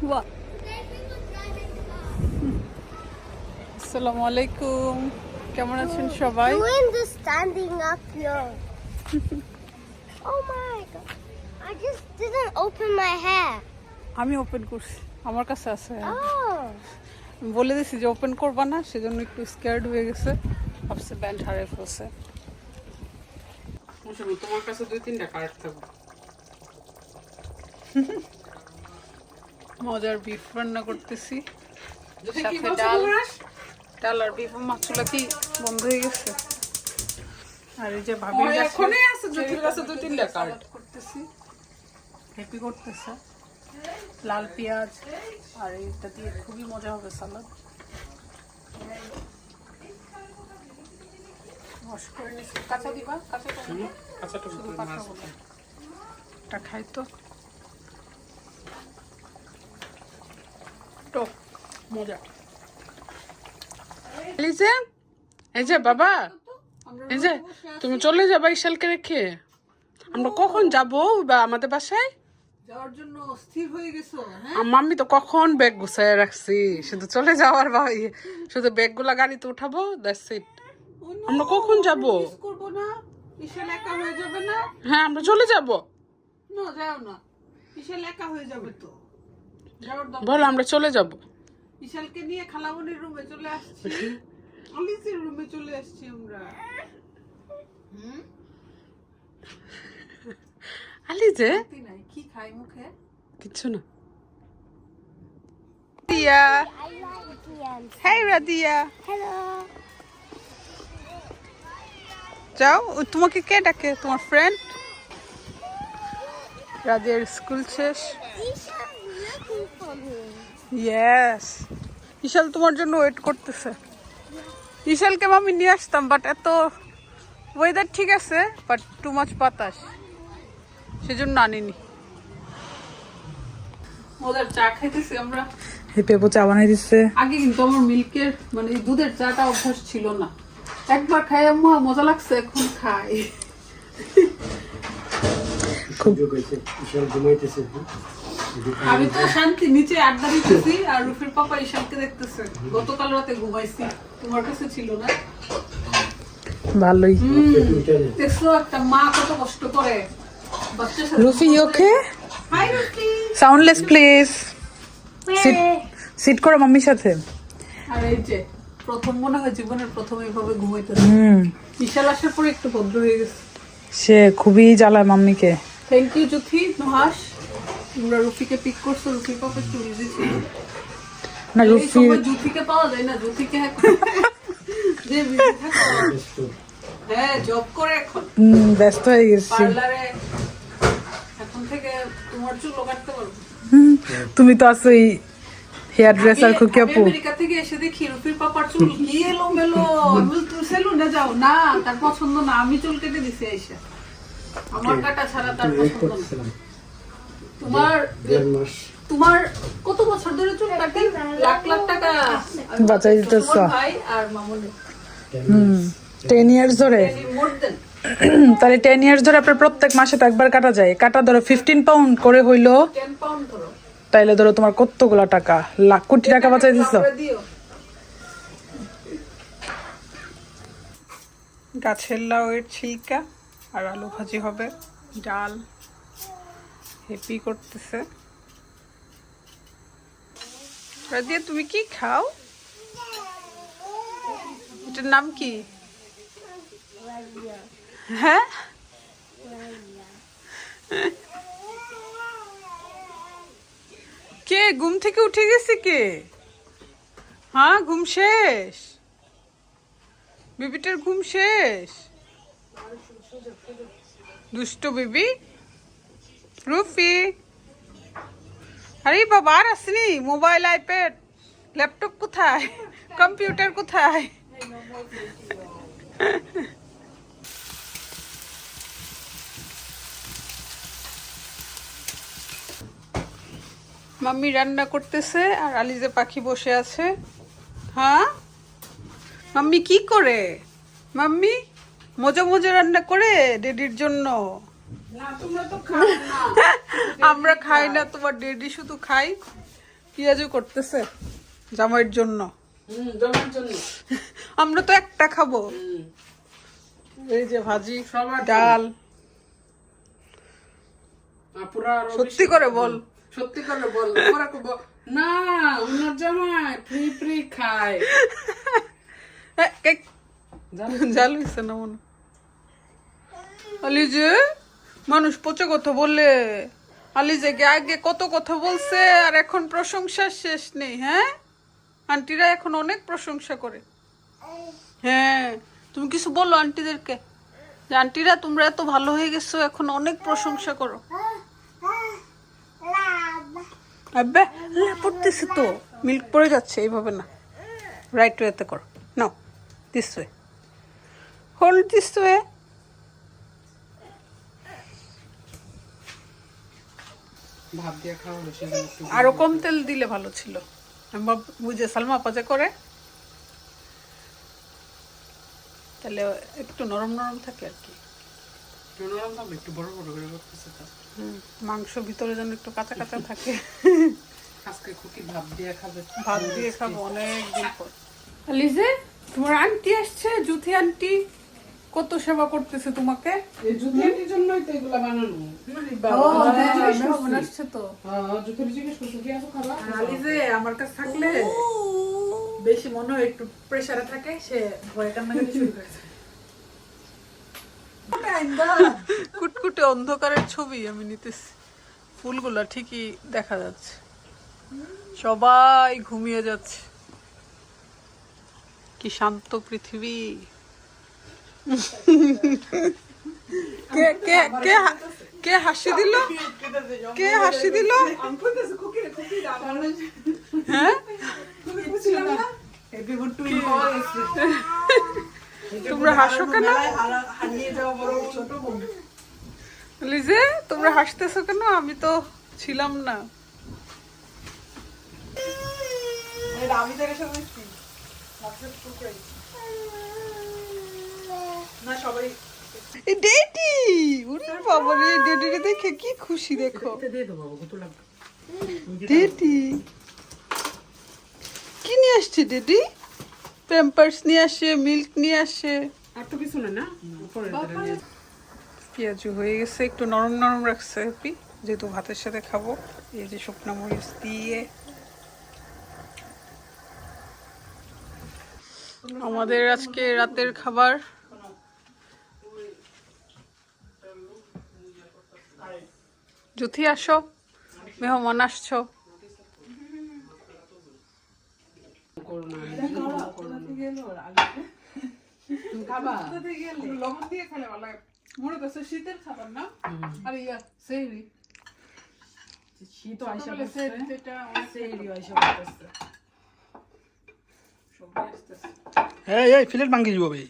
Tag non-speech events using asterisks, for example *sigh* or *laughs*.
What? আসসালামু আলাইকুম কেমন আছেন সবাই Doing the standing up here. oh my god. I just didn't open my hair. আমি ওপেন করছি আমার কাছে আছে Oh. বলে দিছি যে ওপেন করবা না সেজন্য একটু স্কেয়ার্ড হয়ে গেছে ভাবছে ব্যান্ড হারিয়ে ফেলছে তোমার কাছে দুই তিনটা কার্ড থাকবে *laughs* মজার বিফ রান্না করতেছি। সাথে ডাল ডাল আর বিফ মাছগুলো কি বন্ধ হয়ে গেছে? আর এই যে ভাবি এখনই আছে জ্যোতির কাছে দুই তিনটা কার্ড করতেছি। হ্যাপি করতেছে। লাল পেঁয়াজ আর এটা দিয়ে খুবই মজা হবে সালাদ কাঁচা দিবা? কাঁচা শুধু কাঁচা খাই তো টক মজা। এই যে বাবা এই যে তুমি চলে যাবা ইশালকে রেখে। আমরা কখন যাব বা আমাদের বাসায়? যাওয়ার জন্য হয়ে গেছো মাম্মি তো কখন ব্যাগ গুছায় রাখছি। শুধু চলে যাওয়ার ভাই শুধু ব্যাগগুলা গাড়িতে উঠাবো দ্যাটস ইট আমরা কখন যাব? না। একা হয়ে যাবে না? হ্যাঁ আমরা চলে যাব। না যাও না। বিশাল একা হয়ে যাবে তো। যাওয়ার বলো আমরা চলে যাব। বিশালকে নিয়ে খালামনির রুমে চলে আসছি। অলিসের রুমে চলে আসছি আমরা। হুম? আলি যে? কি খাই মুখে? কিচ্ছু না। দিয়া. হ্যাঁ রাদিয়া. যাও তোমাকে কে ডাকে? তোমার ফ্রেন্ড রাদিয়ার স্কুল শেষ। ইয়েস বিশাল তোমার জন্য ওয়েট করতেছে। বিশালকে আমি নিয়ে আসতাম বাট এত ওয়েদার ঠিক আছে বাট টু মাছ বাতাস। সেজন্য আনিনি। ওদের চা খাইতেছি আমরা। হে পেপো চা বানাই দিচ্ছে। আগে কিন্তু আমার মিল্কের মানে এই দুধের চাটা অভ্যাস ছিল না। একবার খাই আম্মা মজা লাগছে এখন খাই। ঈশ্বর ঘুমাইতেছে। আমি তো শান্তি নিচে আড্ডা দিতেছি আর রুফির পাপা ঈশানকে দেখতেছে। গতকাল রাতে ঘুমাইছি। তোমার কাছে ছিল না? ভালোই। দেখছ একটা মা কত কষ্ট করে। Rufi okay hi Rufi. Soundless please sit sit করো মাম্মির সাথে। আর এই যে প্রথম মনে হয় জীবনের প্রথম এইভাবে ঘুমাইতে হুম। বিশাল আসার পরে একটু ভদ্র হয়ে গেছে। সে খুবই জ্বালায় মাম্মিকে। থ্যাংক ইউ জুথি নুহাস তোমরা রুফিকে পিক করছ রুফির পাপা একটু বিজি ছিল। না রুফি সময় জুথিকে পাওয়া যায় না *laughs* যে থাকে হ্যাঁ জব করে এখন। ব্যস্ত হয়ে গেছি। পার্লারে এখন থেকে তোমার চুলও কাটতে পারব। তুমি তো আছোই হেয়ার ড্রেসার খুকি আপু। আমেরিকা থেকে এসে দেখি রুফির পাপার চুল কি এলো মেলো তুমি সেলুনে যাও। না তার পছন্দ না আমি চুল কেটে দিছি এসে আমার কাটা ছাড়া তার পছন্দ না। তোমার তোমার কত বছর ধরে চুল কাটি লাখ লাখ টাকা। বাঁচাই দিতেছ। ভাই আর মামুনি? হুম টেন ইয়ার্স ধরে। *clears throat* তাহলে টেন ইয়ার্স ধরে আপনার প্রত্যেক মাসে তো একবার কাটা যায়। কাটা ধরো ফিফটিন পাউন্ড করে হইল টেন পাউন্ড ধরো। তাইলে ধরো তোমার কতগুলা টাকা? লাখ কোটি টাকা বাঁচাই দিছ। গাছের লাউয়ের ছিলকা আর আলু ভাজি হবে ডাল। হেপি করতেছে। রাজিয়া, তুমি কি খাও? এটার নাম কি? হ্যাঁ? কে, ঘুম থেকে উঠে গেছে কে? হ্যাঁ ঘুম শেষ। বেবিটার ঘুম শেষ। দুষ্ট বেবি? রুফি। আরে বাবা, আর আসনি। মোবাইল, আইপ্যাড, ল্যাপটপ কোথায়? কম্পিউটার কোথায়? মাম্মি রান্না করতেছে আর আলিজে পাখি বসে আছে। হ্যাঁ? মাম্মি কি করে? মাম্মি, মজা মজা রান্না করে ডেডির জন্য। *laughs* আমরা খাই না তোমার ডেডি শুধু খাই। পেঁয়াজু করতেছে জামাইয়ের জন্য। *laughs* আমরা তো একটা খাব। এই যে ভাজি ডাল। সত্যি করে বল। সত্যি করে বল। না জামাই ফ্রি ফ্রি খায়। *laughs* জাল না মনে যে মানুষ পচে কথা বললে। আলি যে গে আগে কত কথা বলছে, আর এখন প্রশংসার শেষ নেই হ্যাঁ? আন্টিরা এখন অনেক প্রশংসা করে। হ্যাঁ তুমি কিছু বলো আন্টিদেরকে? যে আন্টিরা, তোমরা এত ভালো হয়ে গেছো, এখন অনেক প্রশংসা করো। পড়তেছে তো। মিল্ক পড়ে যাচ্ছে, এইভাবে না। রাইট ওয়েতে করো। Now this way hold this way ভাত দিয়ে খাওয়া সেজন্য একটু আরও কম তেল দিলে ভালো ছিল। বুঝে সালমা পাজে করে তাহলে একটু নরম নরম থাকে আর কি। নরম থাকবে, একটু বড় বড় করে করতেছে মাংস ভিতরে যেন একটু কাঁচা কাঁচা থাকে। আজকে খুকি ভাত দিয়ে খাবে ভাত দিয়ে খাব অনেক দিন পর। লিজে তোমার আন্টি আসছে জুথি আন্টি। কত সেবা করতেছে তোমাকে? এই জুতির জন্যই তো এগুলা বানানো। তো। জুতির জিজ্ঞেস করছ কি আছে খাবার আলিজে আমার কাছে থাকলে বেশি মনে হয় একটু প্রেসারে থাকে সে ভয় কান্নাকাটি শুরু করেছে *laughs* কুটকুটে অন্ধকারের ছবি আমি নিতেছি। ফুলগুলা ঠিকই দেখা যাচ্ছে। সবাই ঘুমিয়ে যাচ্ছে। কি শান্ত পৃথিবী। কে কে কে কে হাসি দিল? কে হাসি দিল? হ্যাঁ? তোমরা হাসো কেন? লিজে, তোমরা হাসতেছো কেন? আমি তো ছিলাম না। ডেটি উরি বাবা রে ডেডিরে দেখে কি খুশি দেখো। ডেডি! কি নিয়ে আসছে ডেডি? প্যাম্পার্স নিয়ে আসে মিল্ক নিয়ে আসে। আর তো কিছু না না? পেঁয়াজু হয়ে গেছে একটু নরম নরম রাখছে হ্যাপি যেহেতু ভাতের সাথে খাব এই যে শুকনো মরিচ দিয়ে। আমাদের আজকে রাতের খাবার। জুথি আসো মেহমান আসছো। তুমি খাবা দিয়ে খেলে ভালো লাগে মনে করছে শীতের খাবার না আর ইয়া সেহরি শীত আইসা সেহরি এই ফিলেট ভাঙ্গি যাব ভাই।